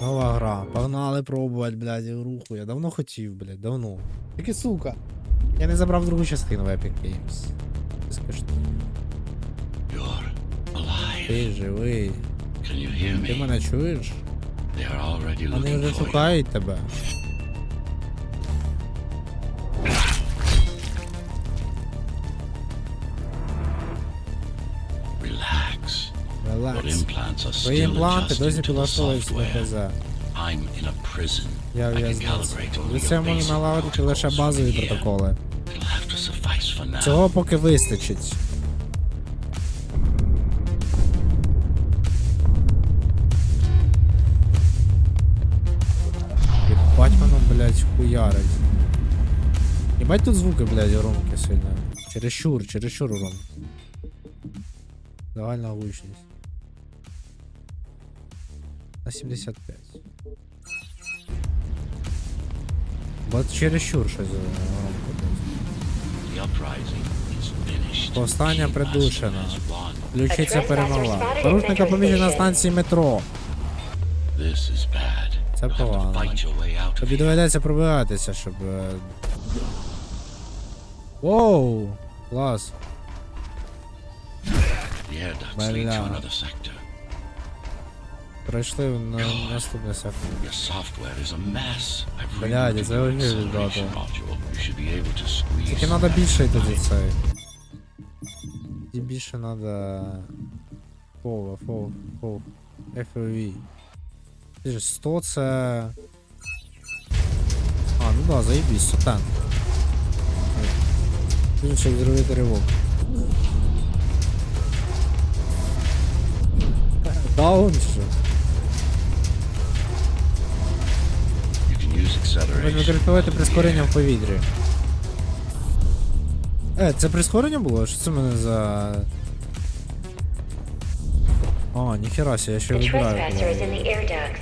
Нова гра. Погнали пробувати, блядь, руху. Я давно хотів, блядь, давно. Тільки сука. Я не забрав другу частину в Epic Games. You're alive. Ти живий. Can you hear Ти мене чуєш? They are already Вони вже шукають тебе. Релакс. Твої імпланти досі на software. ХЗ. I'm in a prison. Я в'язниця. цього your можна налагодити лише базові протоколи. Цього поки вистачить. Єбать воно, блядь, хуярить. Єбать тут звуки, блядь, громкі сильно. Чересчур, чересчур громко. Загальна гучність. На 75. Бо чересчур щось finished. Повстання придушено. Включиться перемога. Порушника поміщено на станції метро. Це погано. Тобі доведеться пробиватися, щоб. е, Воу! Клас. Бля. another sector. Пройшли на наступний сектор. Your software is a mess. I've Блядь, rebooted це your вообще acceleration відбрати. module. You should be able to squeeze. Тільки треба більше тоді цей. Тоді більше треба. Фова, фов, фов. FOV. Ти ж 100 це. А, ну да, заїбісь, сотен. Інший зробити ривок. Даун що? Acceleration. використовувати прискорення в повітрі. Е, це прискорення було? Що це мене за. О, ніхера себе, я ще вибираю.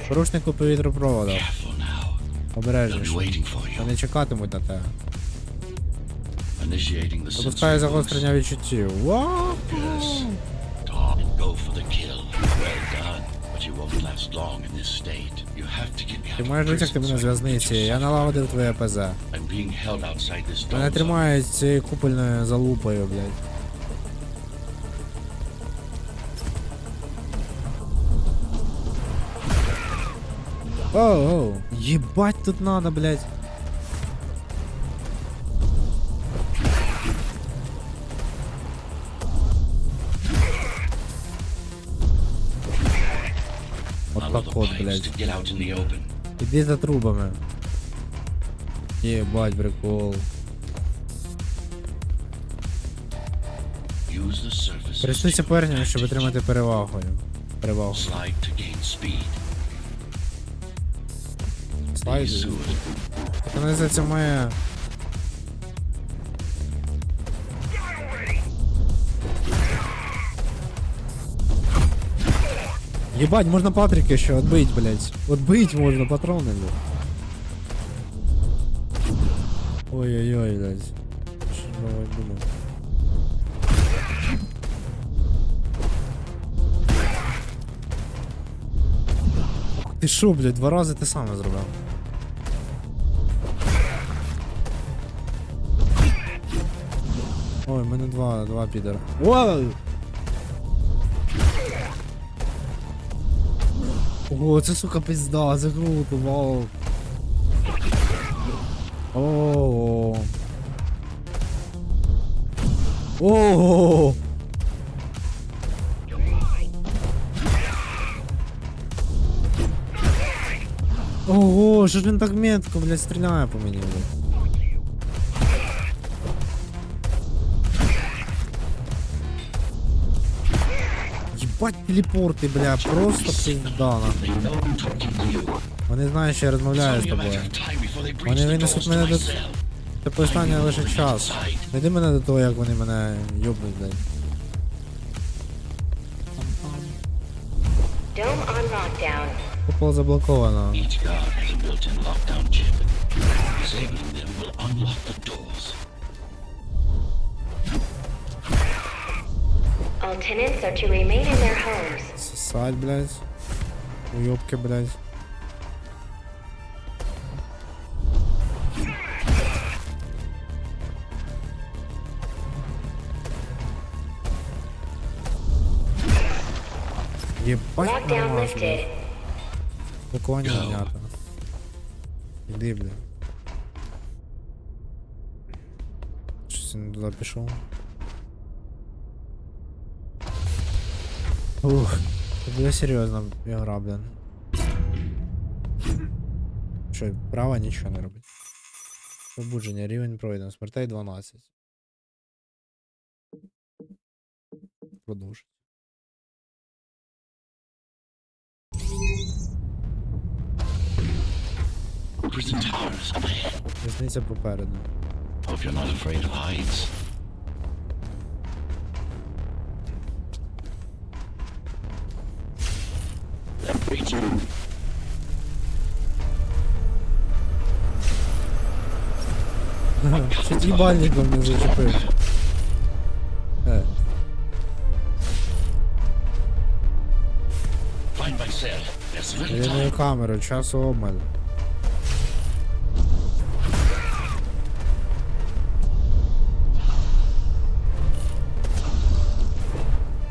Порушнику повітропроводу. Обережніше. Вони чекатимуть на тебе. Sensory загострення відчуттів. Вау! boost. Ти out of маєш витягти prison мене so з I can get в'язниці, your я налагодив твоє ПЗ. I'm being held outside this Мене dome zone. тримають цією купольною залупою, блядь. Оу, оу. Єбать тут надо, блядь. От Follow так the от, pipes блядь. Іди за трубами. Єбать, прикол. Користуйся поверненням, щоб отримати. Перевагу. These sewers Це називається моє. Ебать, можно Патрика еще отбыть, блядь. Отбыть можно патроны, блядь. Ой-ой-ой, блядь. Давай думаю. Ти що, блядь, два рази ти саме зробив. Ой, в мене два, два підера. Вау! Ого, це сука пизда, це круто, вау. О. О. Ого, що ж він так метко, блядь, стріляє по мені, блядь. Єбать телепорти, бля, просто пизда нахуй. Вони знають, що я розмовляю з тобою. Вони винесуть мене до... Це постання лише час. Веди мене до того, як вони мене йобнуть, блядь. Купол заблоковано. Each guard has a built-in lockdown chip. Disabling them will unlock the doors. All tenants are to remain in their homes. الصعد بلاش ويوبك بلاش Ебать намаз, блядь. Уклони меня там. Иди, блядь. Что ты туда пришел? Ух, це буде серйозна ігра, блін. Що, права нічого не робить. Пробудження, рівень пройдено, смертей 12. Продовжить. Різниця попереду. Hope you're not afraid of heights. Чуть їбальником не зачепив. Е, я time. мою камеру, часу обмаль.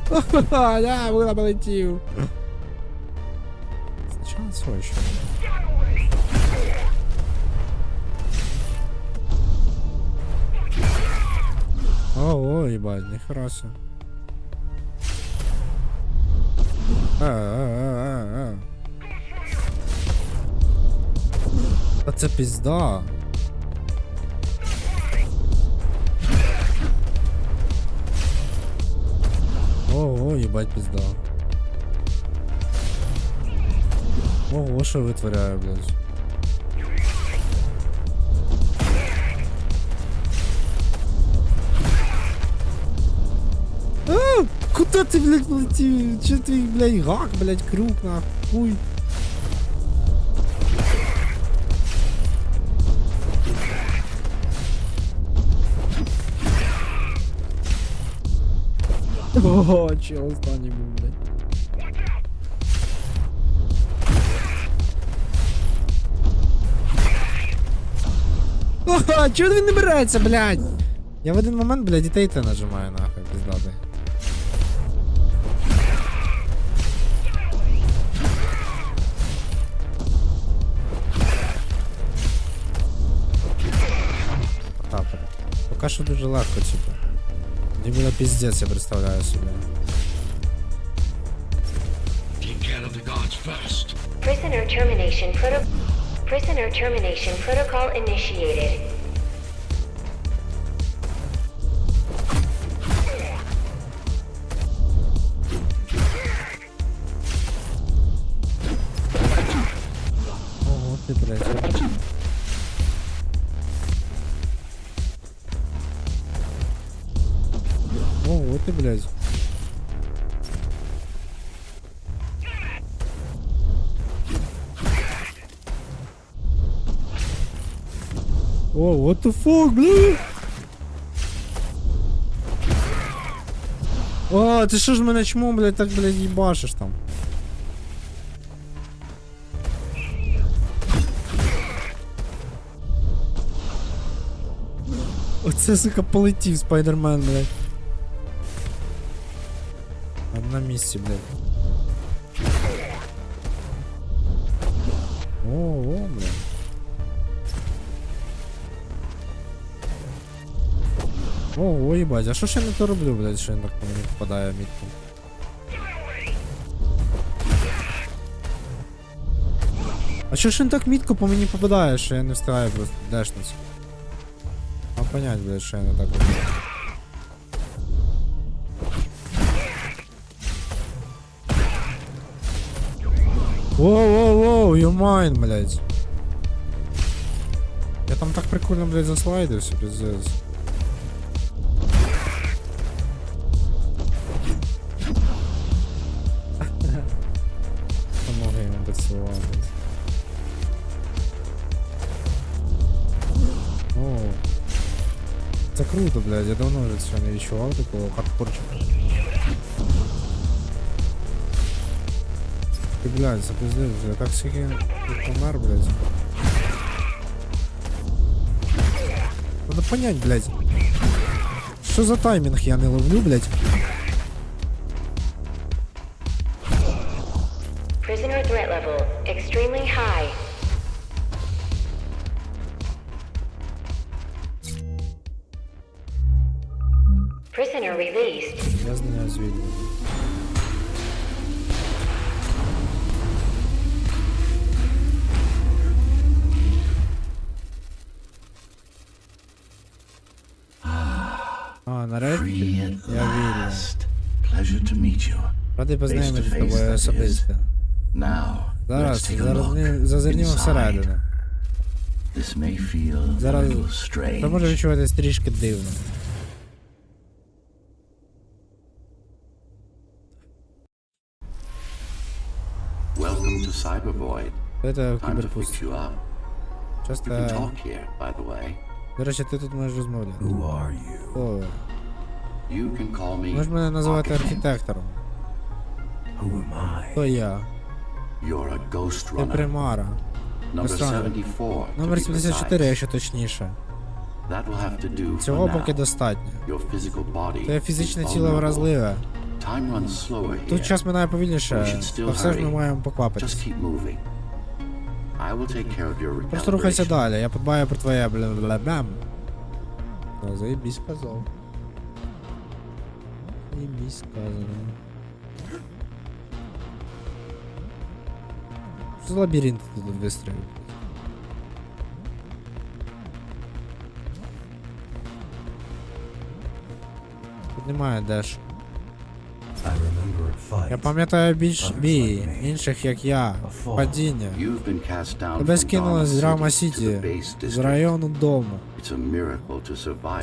Ха-ха, да, вила полетів. Сначала срочно. Ого, ебать, нихера себе. А, а, а, а, а. Та це пізда. Ого, їбать пізда. Ого, що витворяє, блядь. куда ты, блядь, полетів? Че ты, блядь, гак, блядь, круг, нахуй? О, чел останній був, блядь. Ага, чого він не береться, блядь? Я в один момент, блядь, дітей те нажимаю, нахуй, пиздати. поки що дуже легко, типа. Не було піздець, я представляю себе. Prisoner termination protocol initiated. Ого, ти, блядь. О, what the fuck, блядь? О, ти що ж мене чмо, блядь, так, блядь, їбашиш там? Оце, сука, полетів спайдермен, блядь. На місці, блядь. О, о, блядь. О, ой, їбать, а що ж я не то роблю, блядь, що він так по мені попадає мітку? А що ж він так мітко по мені попадає, що я не встигаю просто дешнуться? А понять, блядь, що я не так роблю. Воу-воу-воу, you mine, блядь. Я там так прикольно, блядь, заслайдився, пиздец. Помоги йому поцілувати. О, це круто, блядь, я давно вже цього не відчував такого хардкорчика. Ти, блядь, запиздив вже, я так скільки тут помер, блядь. Надо понять, блядь. Що за таймінг я не ловлю, блядь? threat level extremely high. Prisoner released. В'язнення звільнено. А, Радий познайомитися з тобою особисто. Зараз, зараз не- зазирнімо всередину. Зараз це може strange. відчуватись трішки дивно. Це кіберпуст. Часто, до речі, ти тут можеш розмовляти. Who are you? О, You can call me. можеш мене називати архітектором. Who am I? То я. You're a ghost Ти примара. Number 74. Номер 74, precise. якщо точніше. Цього поки достатньо. Твоє фізичне тіло вразливе. Тут час минає повільніше, та все ж ми маємо поквапитись. Просто рухайся далі, я подбаю про твоє бля-бля-бам. Ну, заєбісь сказав. Заєбісь сказано. Що за лабіринт ти тут вистрілив? Тут немає деш. Я пам'ятаю більш бій, інших як я, падіння. Тебе скинули з Драма Сіті, з району дому.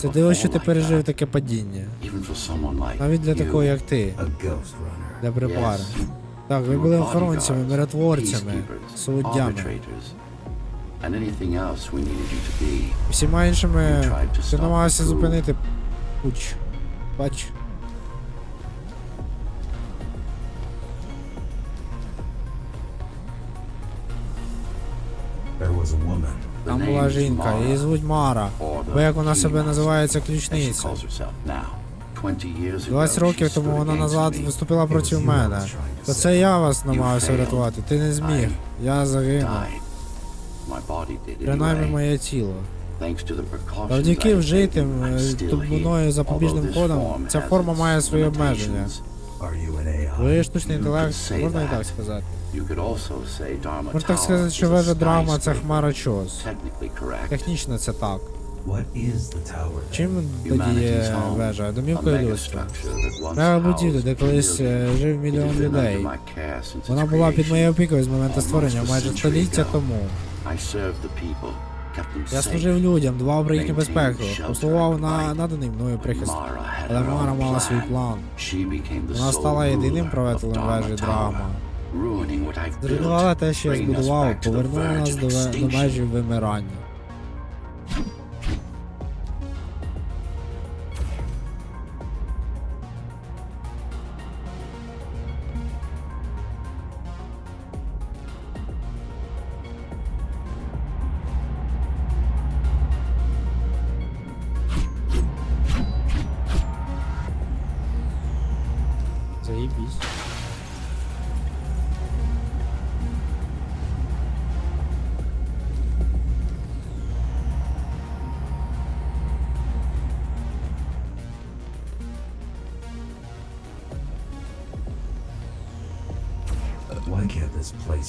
Це диво, що ти пережив таке падіння. Навіть для такого, як ти, для припари. Так, ви були охоронцями, миротворцями, суддями. Всіма іншими ти намагався зупинити пуч. Бач. Там була жінка, її звуть Мара. Бо як вона себе називається ключниця. Calls herself now. 20 years ago, 20 she років stood тому вона against назад me. виступила проти мене. То це я вас намагався врятувати. Ти не зміг. Я загинув. Принаймні моє тіло. Завдяки вжитим е, here, запобіжним form ця форма має свої обмеження. Ви штучний інтелект, можна і that. так сказати. Можна так сказати, що вежа драма це хмара correct. Технічно це так. Чим тоді є вежа? A Домівкою людства. that будівля, де колись е, жив мільйон людей. Вона була під моєю опікою з моменту створення майже століття тому. Я служив людям, дбав про їхню безпеку, and на наданий мною прихист. Але Мара мала свій план. Вона стала єдиним правителем вежі драма. Зруйнувала те, що я збудував, повернула нас до, до межі вимирання.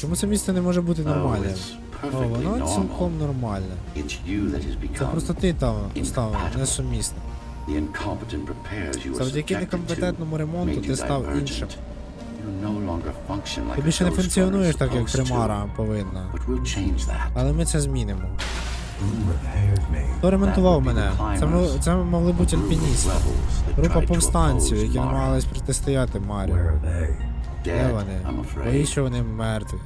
Чому це місце не може бути Oh, нормальним? О, воно цілком нормальне. Це просто ти там став несумісним. Завдяки некомпетентному ремонту ти став іншим. Ти більше не функціонуєш так, як примара повинна. Але ми це змінимо. Хто ремонтував мене? Це, це могли бути альпіністи. Група повстанців, які намагались протистояти Марі. Де вони? Боюсь, що вони мертві.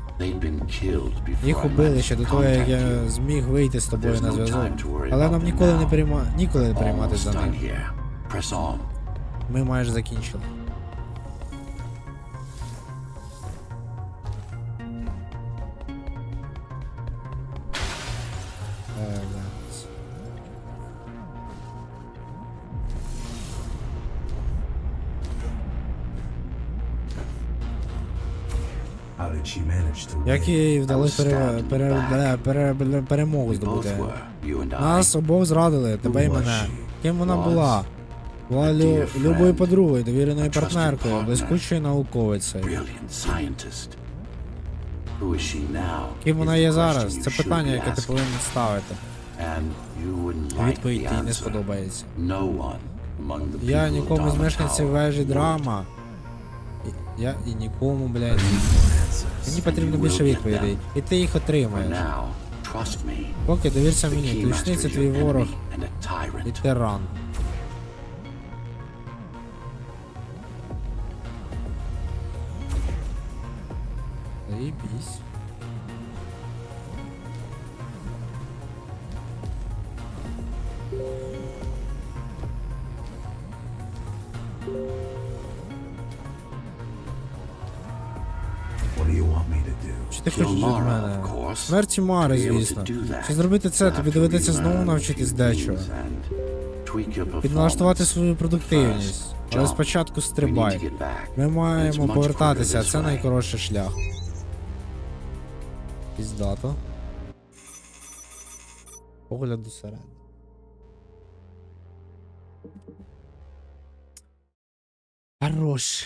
Їх убили ще до того, як я зміг вийти з тобою на зв'язок. Але нам ніколи не перейма... ніколи не перейматися Almost за них. Ми майже закінчили. Як їй вдалося пере, пере, пере, пере, пере, перемогу здобути? Нас обох зрадили, тебе й мене. Ким вона була? Була лю, любою подругою, довіреною партнеркою, блискучою науковицею. Ким вона є зараз? Це питання, яке ти повинен ставити. Відповідь їй не сподобається. Я нікому з мешканців вежі драма. Я і нікому, блядь. Мені потрібно більше відповідей. І ти їх отримаєш. Поки довірся мені, ключниця твій ворог і тиран. Заебись. Що ти хочеш від мене? Смерті Мари, звісно. Щоб зробити це, тобі доведеться знову навчитись дечого. Підналаштувати свою продуктивність. Але спочатку стрибай. Ми маємо повертатися, а це найкоротший шлях. Піздато. Погляд до середини. Хорош.